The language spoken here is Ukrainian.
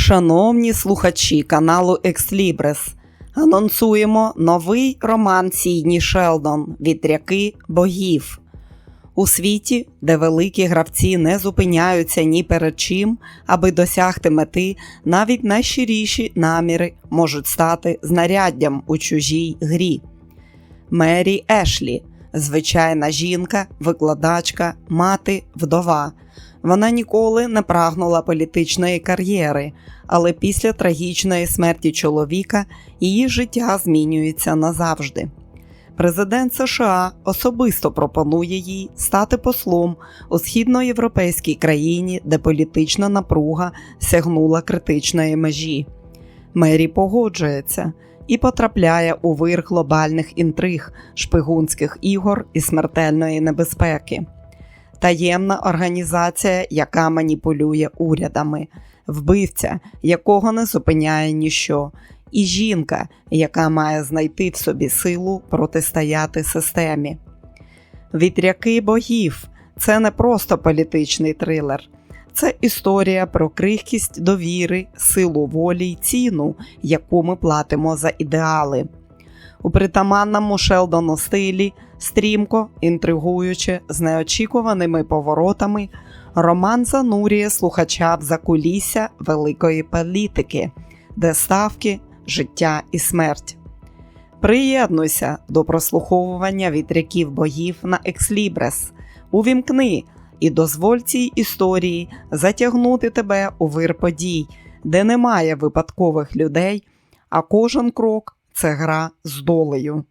Шановні слухачі каналу Екслібрес, анонсуємо новий роман Сідні Шелдон Вітряки богів. У світі, де великі гравці не зупиняються ні перед чим, аби досягти мети, навіть найщиріші наміри можуть стати знаряддям у чужій грі. Мері Ешлі звичайна жінка, викладачка, мати, вдова. Вона ніколи не прагнула політичної кар'єри, але після трагічної смерті чоловіка її життя змінюється назавжди. Президент США особисто пропонує їй стати послом у східноєвропейській країні, де політична напруга сягнула критичної межі. Мері погоджується і потрапляє у вир глобальних інтриг, шпигунських ігор і смертельної небезпеки. Таємна організація, яка маніпулює урядами, вбивця, якого не зупиняє ніщо, і жінка, яка має знайти в собі силу протистояти системі. Вітряки богів це не просто політичний трилер, це історія про крихкість довіри, силу волі й ціну, яку ми платимо за ідеали. У притаманному Шелдону стилі, стрімко, інтригуючи, з неочікуваними поворотами, роман занурює слухача в закулісся великої політики, де ставки, життя і смерть. Приєднуйся до прослуховування вітряків богів на Екслібрес. Увімкни і дозволь цій історії затягнути тебе у вир подій, де немає випадкових людей, а кожен крок це гра з долею.